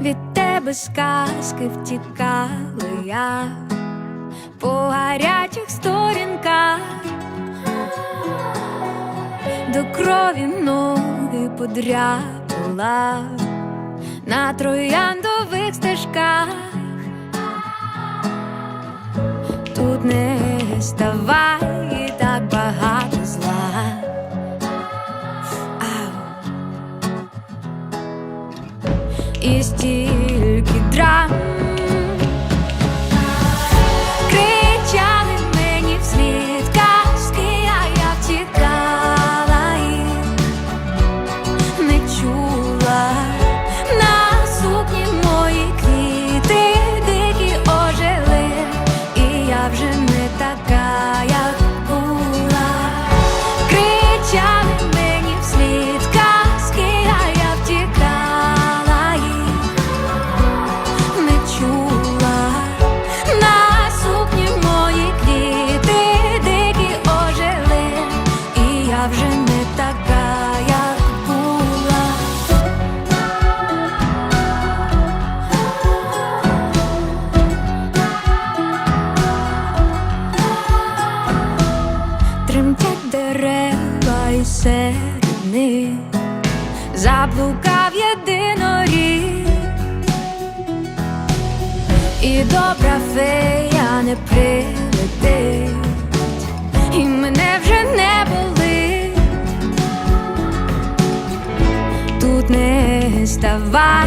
Від тебе сказки втікали я по гарячих сторінках, до крові ноги подряпала на трояндових стежках. Тут не ставай І стільки драм серед них заблукав єдиноріг і добра фея не прилетить, і мене вже не болить. Тут не ставай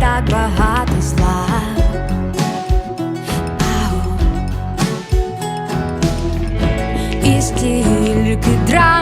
так багато зла. І стільки драм